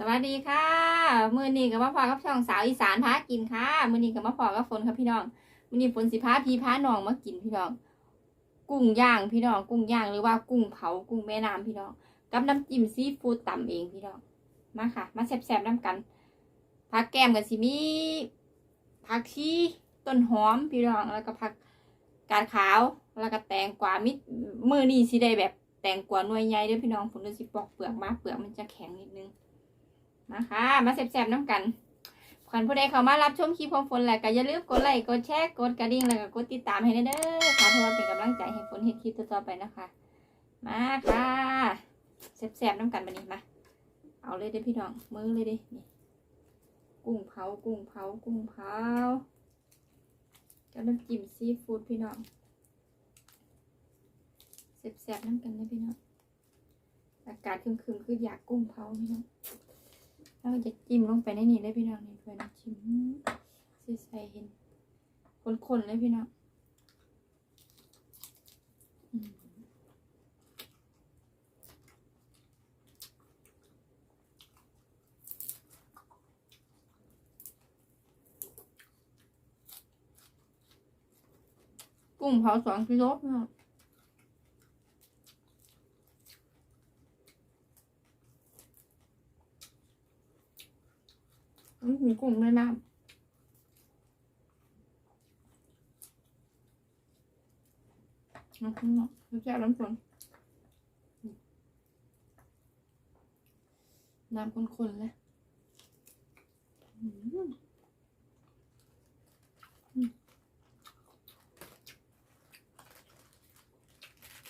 สวัสดีค่ะ มือนี้กับมาพอกับช่องสาวอีสานพากินค่ะ มือนี้กับมาพอกับฝนครับพี่น้อง มือนี้ฝนสิพาพี่พาน้องมากินพี่น้อง กุ้งย่างพี่น้อง กุ้งย่างหรือว่ากุ้งเผา กุ้งแม่น้ำพี่น้อง กับน้ำจิ้มซีฟู้ดตำเองพี่น้อง มาค่ะ มาแซ่บๆน้ำกัน ผักแก้มกับสิมีผักชีต้นหอมพี่น้อง แล้วก็ผักกาดขาว แล้วก็แตงกวามิดมือนี้สิได้แบบแตงกวาหน่วยใหญ่เด้อพี่น้องผมจะสิปอกเปลือกมาเปลือกมันจะแข็งนิดนึง มาค่ะมาแซ่บๆน้ำกันขันผู้ใดเข้ามารับชมคลิปของฝนแหละก็อย่าลืมกดไลค์กดแชร์กดกระดิ่งแล้วก็กดติดตามให้เด้อค่ะเพื่อเป็นกำลังใจให้ฝนเห็นคลิปต่อไปนะคะ มาค่ะแซ่บๆน้ำกันบันนี้มาเอาเลยเด้พี่น้องมือเลยเด้นี่กุ้งเผากุ้งเผากุ้งเผากับน้ำจิ้มซีฟู้ดพี่น้องแซ่บๆน้ำกันเลยพี่น้องอากาศคึมๆคืออยากกุ้งเผาพี่น้อง แล้วก็จะจิ้มลงไปในนี้เลยพี่น้องนี่เพื่อนจิ้มใส่ใส่เห็นคนๆเลยพี่น้องกุ้งเผาสองกิโลพี่น้ อืม กุ้งแม่น้ำน้ำกุ้งเนาะแช่น้ำฝนน้ำข้นๆเลย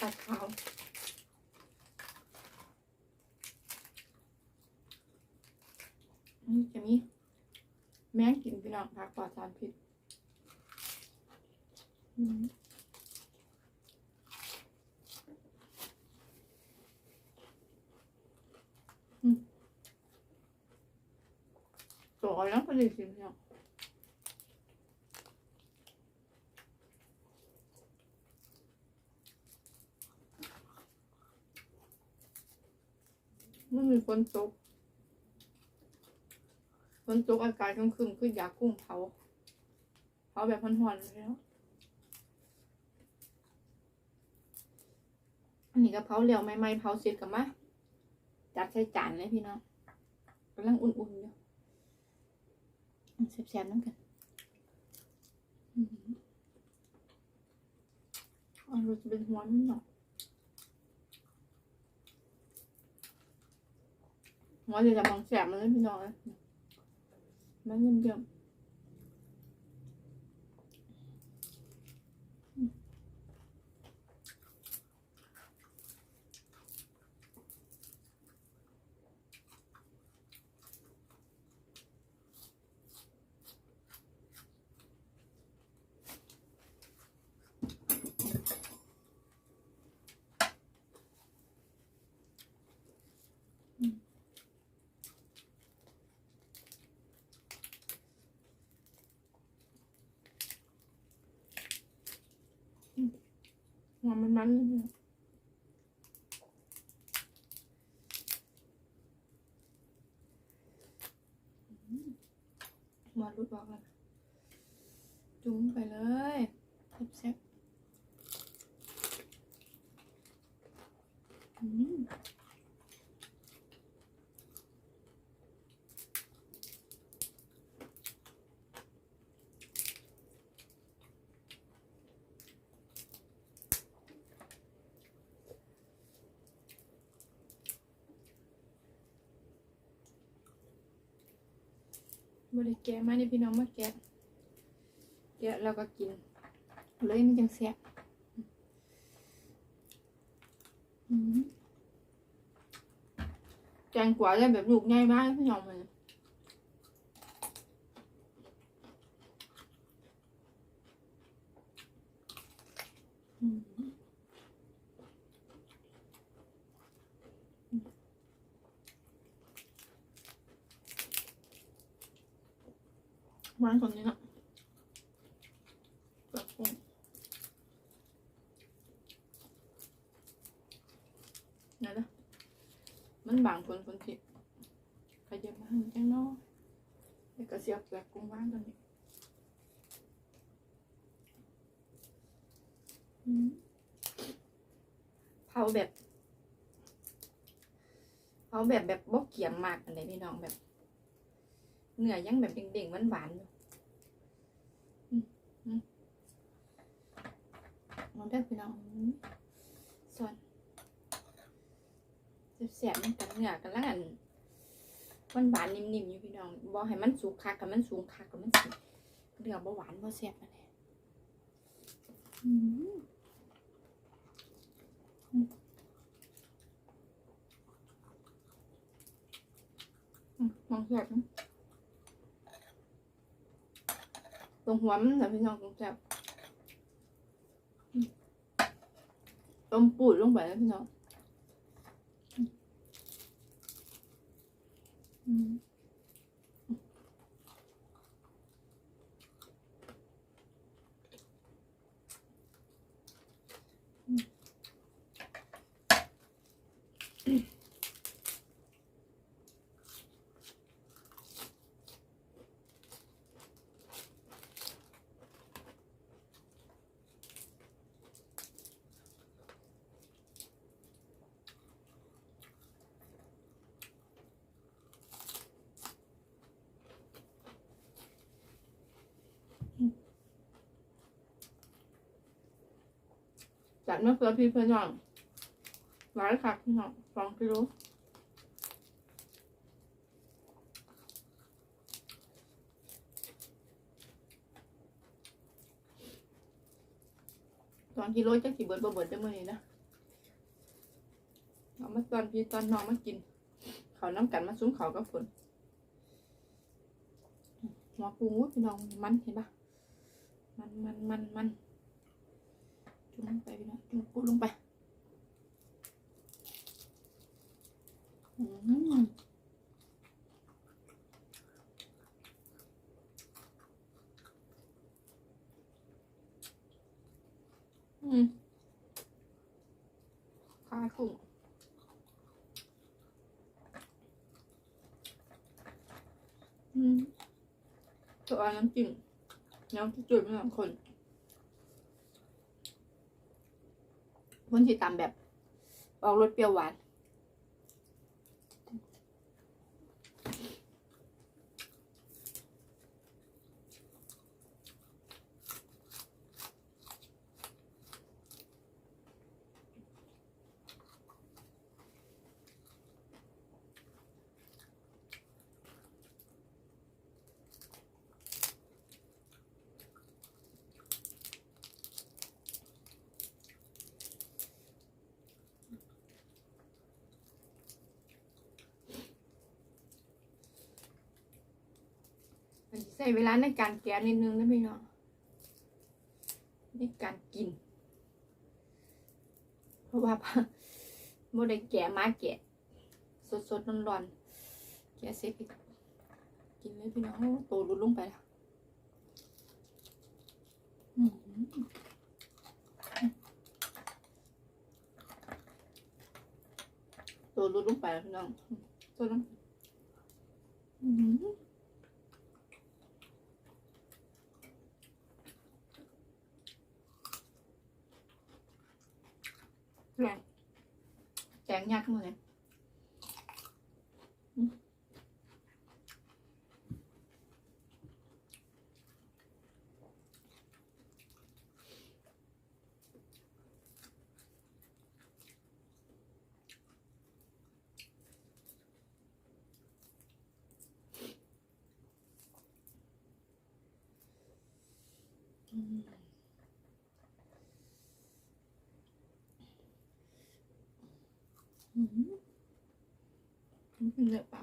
ตัดขาวนี่จะมี แม่งกินพี่น้องผักปลอดสารพิษอืมอืมสวยแล้วพอดีสิพี่น้องไม่มีฝนตก ฝนตกอากาศครึมๆคืออยากกุ้งเผาเผาแบบหอนๆเลยเนาะอันนี้ก็เผาเหลวไม่ๆเผาเสร็จกับมาจัดใส่จานเลยพี่น้องกำลังอุ่นๆอยู่แซ่บๆน้ำกันอันนี้จะเป็นหัวนิดหน่อยหัวเดี๋ยวจะมองแสบมันเลยพี่น้องเลยมันเยี่ยมเยี่ยม หัวมันมันเลยเนี่ยอืมหัวรุดบอกแล้วจุ้มไปเลยแซ่บๆอืม บริแกะมาเนี่ยพี่น้องมาแกะแกะแล้วก็กิน เลยมันจังเสียอืมแกงกว่าได้แบบลูกง่ายมากพี่น้องเลยอืมวางตรงนี้เนาะเปลือกกุ้งเดี๋ยวนะมันบางคนคนที่ ขยับมาให้จังเนาะแล้วก็เสียบเปลืองว่างตรงนี้อืมเผาแบบเผาแบบแบบบกเกียมมากอันไหนพี่น้องแบบเนื้อยังแบบเด้งๆหวานๆอยู่อืมอืมลองได้พี่น้องส่วนเสียบๆมันกันเนื้อกันแล้วกัน มันหวานนิ่มๆอยู่พี่น้องบอกให้มันสุกคักกับมันสูงคักกับมันสิเนื้อบหวานบ่แซ่บอันนี้อืมอืมมองแซ่บนะตรงหัวมันนะพี่น้องตรงแซ่บต้มปูดลงไปแล้วพี่น้อง จัดมะเขือพี่เพื่อนน้องหลายค่ะพี่น้องสองกิโลสองกิโลจะกี่เบิดบ่เบิร์ดจะมื่อนี้นะเอามาตอนพี่ตอนน้องมากินเขาน้ำกันมาซุ้มเขากับฝนหัวปูพี่น้องมันเห็นปะมันมันมันมัน จุ่มลงไปพี่น้องจุ่มปูลงไปอืมอืมขากุ้งอืมตัวน้ำจิ้มน้ำที่จุดไม่สองคน คนชีตามแบบออกรสเปรี้ยวหวาน มันสิใช้เวลาในการแกะนิดนึงนะพี่น้องในการกิน เพราะว่าโมได้แกะมาแกะ สดสดร้อนๆแกะเสร็จกินเลยพี่น้องโตรุดลงไปแล้วโตรุดลงไปพี่น้องตัวน้ำอืม แรงแจงยากขึ้นมาเลยอืมอืม อืมมันเป็นแบบปะ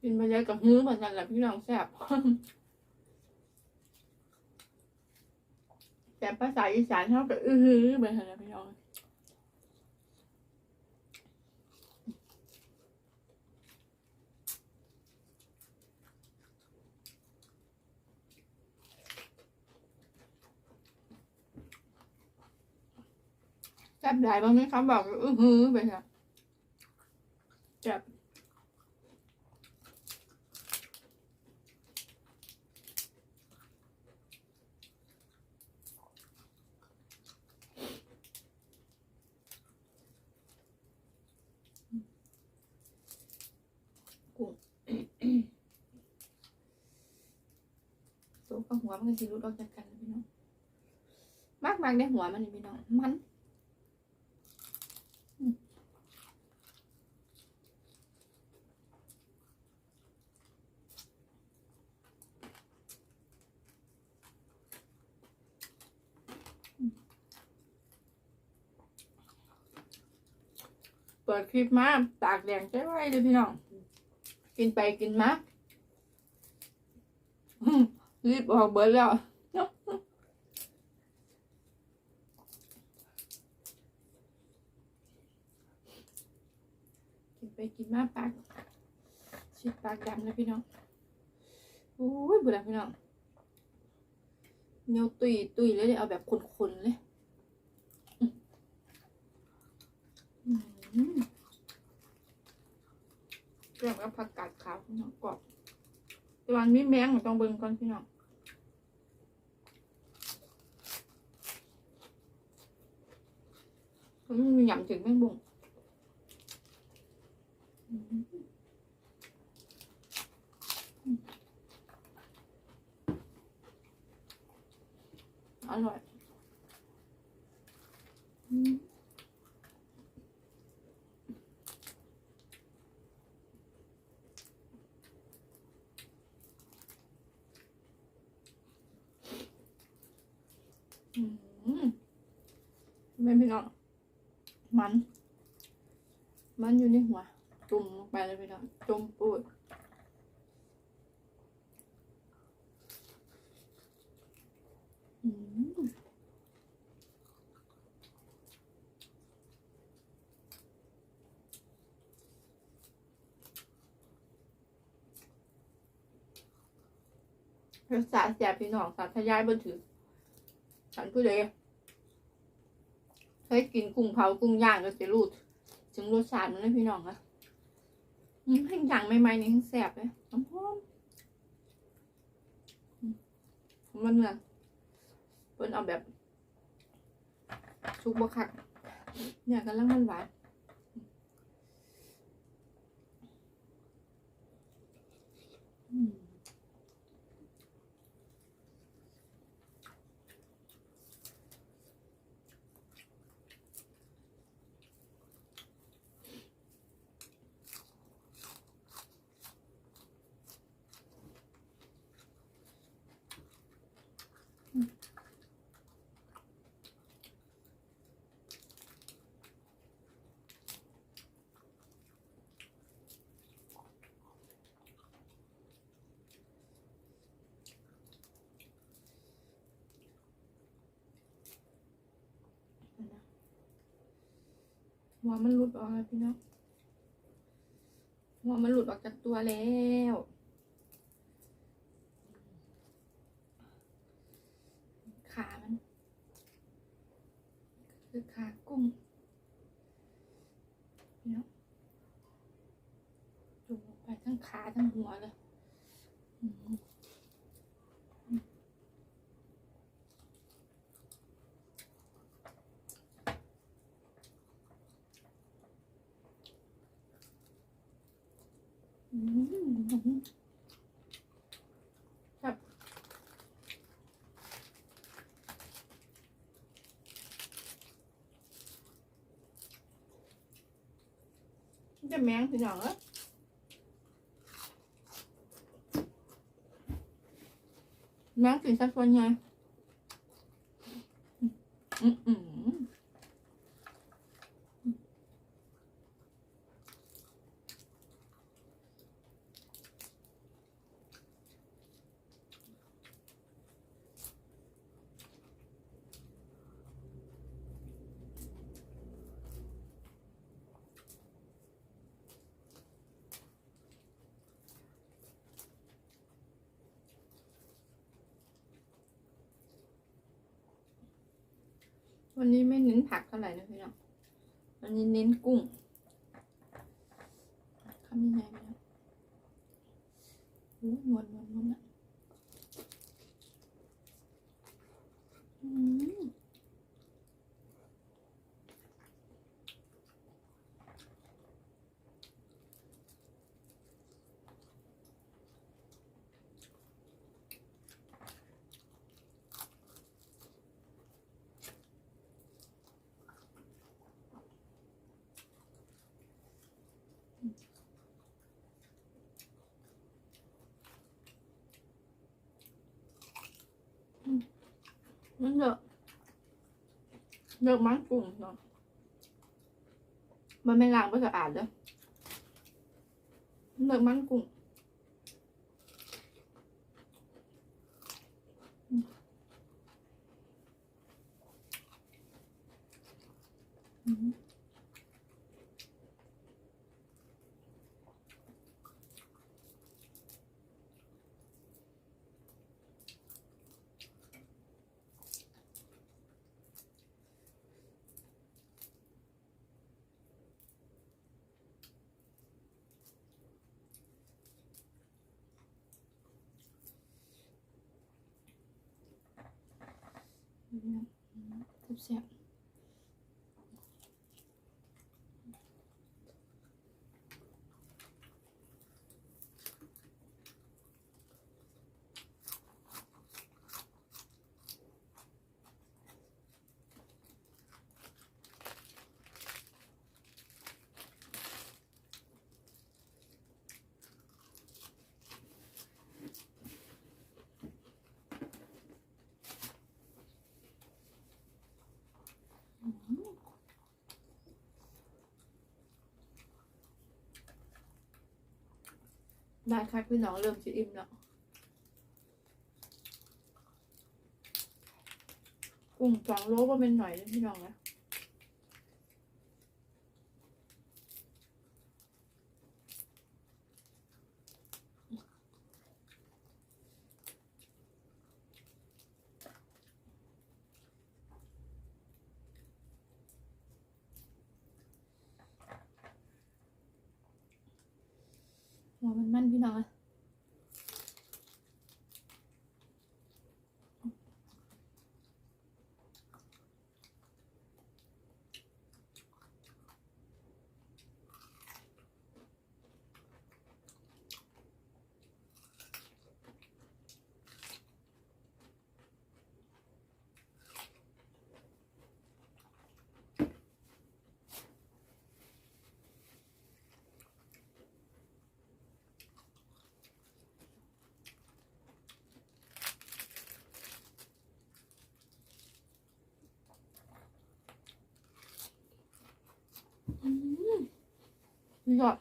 กินไปเลยกับฮื้อเหมือนกันแหละพี่น้องแซ่บแต่ภาษาอีสานเท่ากับอื้อฮือเหมือนกันแหละพี่น้องแซ่บหลายบางไหมครับบอกอื้อฮือไปค่ะ แซ่บโซกับหัวมันก็สิรุดออกจากกันนะพี่น้องมากมากในหัวมันนี่พี่น้องมัน เปิดคลิปมาตากแดงใจไว้เลยพี่น้อง กินไปกินมารีบออกเบิร์แล้วกินไปกินมาปากชิดปากดำเลยพี่น้องโอ้ยบุญแล้วพี่น้องเนียวตุยตุยเลยเดี๋ยวเอาแบบคนๆเลยอืมอืม เรื่องกับผักกาดขาวพี่น้องกรอบแต่วันมีแมงต้องเบิ่งก่อนพี่น้องมันมีหยำถึงแมงบุ้ง อร่อยอืมอืมไม่พี่น้องมัน มันอยู่ในหัว จุ่มลงไปเลยพี่น้องจุ่มปูดอืมภาษาแสบพี่น้องสาธยายบนถือฉันผู้ใดเคยกินกุ้งเผากุ้งย่างก็จะรู้ ถึงรสชาติมันเลยพี่น้องอะอืมแห้งอย่างใหม่ๆนี่แสบเลยน้ำหอมอืมมันเนื้อเป็นเอาแบบชุกบะคักเนี่ยกำลังมันหวาน หัวมันหลุดออกแล้วพี่น้องหัวมันหลุดออกจากตัวแล้วขามัน คือขากุ้งพี่น้องจุ่มลงไปทั้งขาทั้งหัวเลย ครับจะแมงพี่น้องเอ้ยแมงกินสักคนไงอืมอืม วันนี้ไม่เน้นผักเท่าไหร่นะพี่น้องวันนี้เน้นกุ้งทำยังไงพี่น้องโอ้ยนวลนวลนวลอะอืม มันเยอะเยอะมั้งกุ้งเนาะมันไม่ล้างไม่สะอาดเลยมันเยอะมั้งกุ้ง แซ่ ได้ค่ะพี่น้องเริ่มจะอิ่มแล้วกุ้งสองโลก็เป็นหน่อยเลยพี่น้องนะหัวมันมันพี่น้องอะอืม ยอด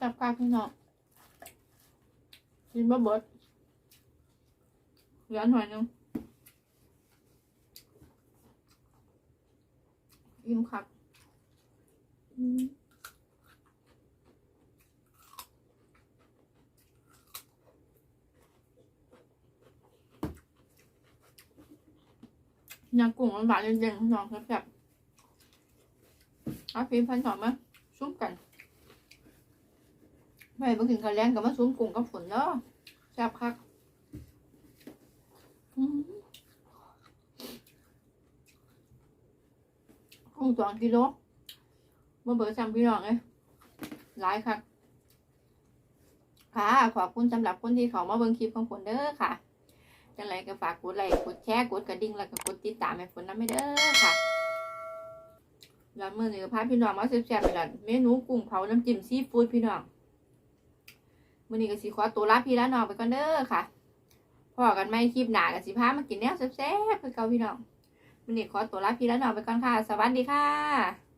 จับกายพี่น้องกินบะเบิดเหลือหน่อยนึงอิ่มคักอืม ยางกุ้งมันหวานเย็นๆน้องแซ่บเอาพี่พันสองมาซุปกันไม่มากินกันแรงกับมาซุ้มกุ้งกับฝนเนาะแซ่บคักอืมกุ้งสองกิโลมาเบิร์จำพี่น้องเลยหลายคักค่ะ ขอบคุณสำหรับคนที่เขามาเบิ่งคลิปของฝนเด้อค่ะ จังไรก็ฝากกดไลค์กดแชร์กดกระดิ่งแล้วก็กดติดตามให้ฝนน้ำไม่เด้อค่ะแล้วมื่อนี้ก็พาพี่น้องมาแซ่บๆไปแล้วเมนูกุ้งเผาน้ำจิ้มซีฟู้ดพี่น้องมือนี้ก็สิขอตัวลาพี่ลาน้องไปก่อนเด้อค่ะพอกันไหมคลิปหนากับสิพามากินแนวแซ่บๆคือเก่าพี่น้องมือนี้ขอตัวลาพี่ลาน้องไปก่อนค่ะ สวัสดีค่ะ